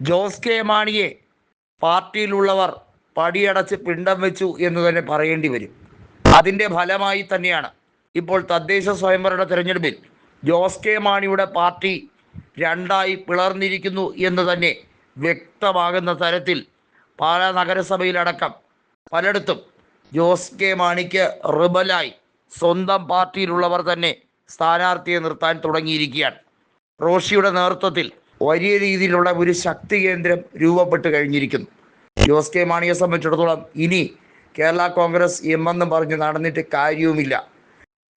Jose K മാണിയെ പാർട്ടിയിലുള്ളവർ പടിയടച്ച് പിണ്ടം വെച്ചു എന്ന് തന്നെ പറയേണ്ടി വരും. അതിന്റെ ഫലമായി തന്നെയാണ് ഇപ്പോൾ തദ്ദേശ സ്വയംഭരണ തെരഞ്ഞെടുപ്പിൽ ജോസ് കെ മാണിയുടെ പാർട്ടി രണ്ടായി പിളർന്നിരിക്കുന്നു എന്ന് തന്നെ വ്യക്തമാകുന്ന തരത്തിൽ പാലാ നഗരസഭയിലടക്കം പലയിടത്തും ജോസ് കെ മാണിക്ക് റിബലായി സ്വന്തം പാർട്ടിയിലുള്ളവർ തന്നെ സ്ഥാനാർത്ഥിയെ നിർത്താൻ തുടങ്ങിയിരിക്കുകയാണ്. റോഷിയുടെ നേതൃത്വത്തിൽ വലിയ രീതിയിലുള്ള ഒരു ശക്തി കേന്ദ്രം രൂപപ്പെട്ട് കഴിഞ്ഞിരിക്കുന്നു. ജോസ് കെ മാണിയെ സംബന്ധിച്ചിടത്തോളം ഇനി കേരള കോൺഗ്രസ് എം എന്ന് പറഞ്ഞ് നടന്നിട്ട് കാര്യവുമില്ല.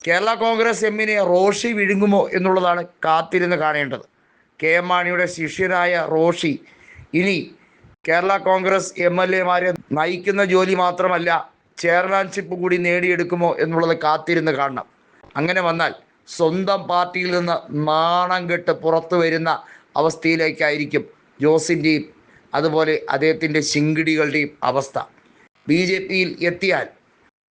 കേരള കോൺഗ്രസ് എമ്മിനെ റോഷി വിഴുങ്ങുമോ എന്നുള്ളതാണ് കാത്തിരുന്ന് കാണേണ്ടത്. കെ എം മാണിയുടെ ശിഷ്യനായ റോഷി ഇനി കേരള കോൺഗ്രസ് എം എൽ എമാരെ നയിക്കുന്ന ജോലി മാത്രമല്ല ചെയർമാൻഷിപ്പ് കൂടി നേടിയെടുക്കുമോ എന്നുള്ളത് കാത്തിരുന്ന് കാണണം. അങ്ങനെ വന്നാൽ സ്വന്തം പാർട്ടിയിൽ നിന്ന് നാണം കെട്ട് പുറത്തു വരുന്ന അവസ്ഥയിലേക്കായിരിക്കും ജോസിന്റെയും അതുപോലെ അദ്ദേഹത്തിന്റെ ശിങ്കിടികളുടെയും അവസ്ഥ. ബി ജെ പിയിൽ എത്തിയാൽ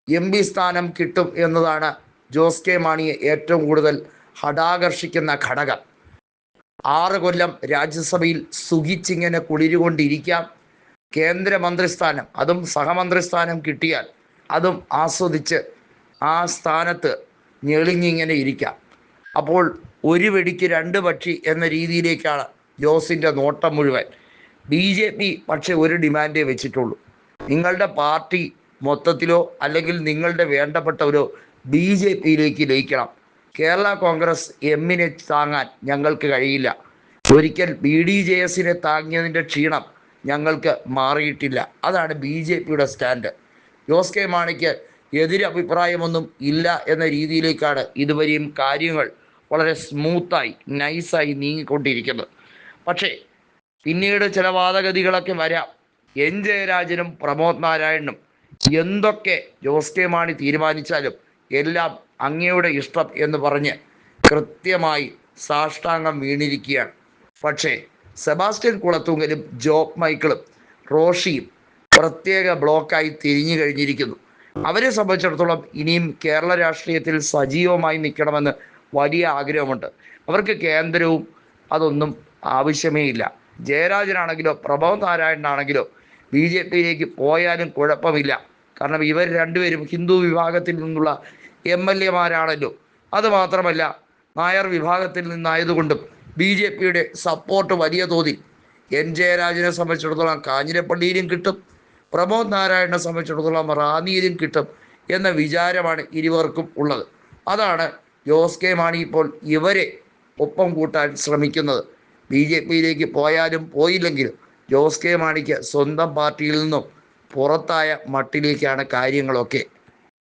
എം പി സ്ഥാനം കിട്ടും എന്നതാണ് ജോസ് കെ മാണിയെ ഏറ്റവും കൂടുതൽ ഹടാകർഷിക്കുന്ന ഘടകം. ആറ് കൊല്ലം രാജ്യസഭയിൽ സുഖിച്ചിങ്ങനെ കുളിരുകൊണ്ടിരിക്കാം. കേന്ദ്രമന്ത്രിസ്ഥാനം അതും സഹമന്ത്രിസ്ഥാനം കിട്ടിയാൽ അതും ആസ്വദിച്ച് ആ സ്ഥാനത്ത് ഞെളിഞ്ഞിങ്ങനെ ഇരിക്കാം. അപ്പോൾ ഒരു വെടിക്ക് രണ്ട് പക്ഷി എന്ന രീതിയിലേക്കാണ് ജോസിന്റെ നോട്ടം മുഴുവൻ. ബി ജെ പി പക്ഷെ ഒരു ഡിമാൻഡേ വെച്ചിട്ടുള്ളൂ. നിങ്ങളുടെ പാർട്ടി മൊത്തത്തിലോ അല്ലെങ്കിൽ നിങ്ങളുടെ വേണ്ടപ്പെട്ടവരോ ബി ജെ പിയിലേക്ക് ലയിക്കണം. കേരള കോൺഗ്രസ് എമ്മിനെ താങ്ങാൻ ഞങ്ങൾക്ക് കഴിയില്ല. ഒരിക്കൽ ബി ഡി ജെ എസിനെ താങ്ങിയതിന്റെ ക്ഷീണം ഞങ്ങൾക്ക് മാറിയിട്ടില്ല. അതാണ് ബി ജെ പിയുടെ സ്റ്റാൻഡ്. ജോസ് കെ മാണിക്ക് എതിരഭിപ്രായമൊന്നും ഇല്ല എന്ന രീതിയിലേക്കാണ് ഇതുവരെയും കാര്യങ്ങൾ വളരെ സ്മൂത്തായി നൈസായി നീങ്ങിക്കൊണ്ടിരിക്കുന്നത്. പക്ഷേ പിന്നീട് ചില വാദഗതികളൊക്കെ വരാം. എൻ ജയരാജനും പ്രമോദ് നാരായണനും എന്തൊക്കെ ജോസ് കെ മാണി തീരുമാനിച്ചാലും എല്ലാം അങ്ങയുടെ ഇഷ്ടം എന്ന് പറഞ്ഞ് കൃത്യമായി സാഷ്ടാംഗം വീണിരിക്കുകയാണ്. പക്ഷേ സെബാസ്റ്റ്യൻ കുളത്തൂങ്കലും ജോബ് മൈക്കിളും റോഷിയും പ്രത്യേക ബ്ലോക്കായി തിരിഞ്ഞു കഴിഞ്ഞിരിക്കുന്നു. അവരെ സംബന്ധിച്ചിടത്തോളം ഇനിയും കേരള രാഷ്ട്രീയത്തിൽ സജീവമായി നിൽക്കണമെന്ന് വലിയ ആഗ്രഹമുണ്ട്. അവർക്ക് കേന്ദ്രവും അതൊന്നും ആവശ്യമേ ഇല്ല. ജയരാജനാണെങ്കിലോ പ്രഭവ് നാരായണനാണെങ്കിലോ ബി ജെ പിയിലേക്ക് പോയാലും കുഴപ്പമില്ല. കാരണം ഇവർ രണ്ടുപേരും ഹിന്ദു വിഭാഗത്തിൽ നിന്നുള്ള എം എൽ എമാരാണല്ലോ. അതുമാത്രമല്ല നായർ വിഭാഗത്തിൽ നിന്നായതുകൊണ്ടും ബി ജെ പിയുടെ സപ്പോർട്ട് വലിയ തോതിൽ. എൻ ജയരാജനെ സംബന്ധിച്ചിടത്തോളം കാഞ്ഞിരപ്പള്ളിയിലും കിട്ടും പ്രമോദ് നാരായണനെ സംബന്ധിച്ചിടത്തോളം റാന്നിയിലും കിട്ടും എന്ന വിചാരമാണ് ഇരുവർക്കും ഉള്ളത്. അതാണ് ജോസ് കെ മാണി ഇപ്പോൾ ഇവരെ ഒപ്പം കൂട്ടാൻ ശ്രമിക്കുന്നത്. ബി ജെ പിയിലേക്ക് പോയാലും പോയില്ലെങ്കിലും ജോസ് കെ മാണിക്ക് സ്വന്തം പാർട്ടിയിൽ നിന്നും പുറത്തായ മട്ടിലേക്കാണ് കാര്യങ്ങളൊക്കെ.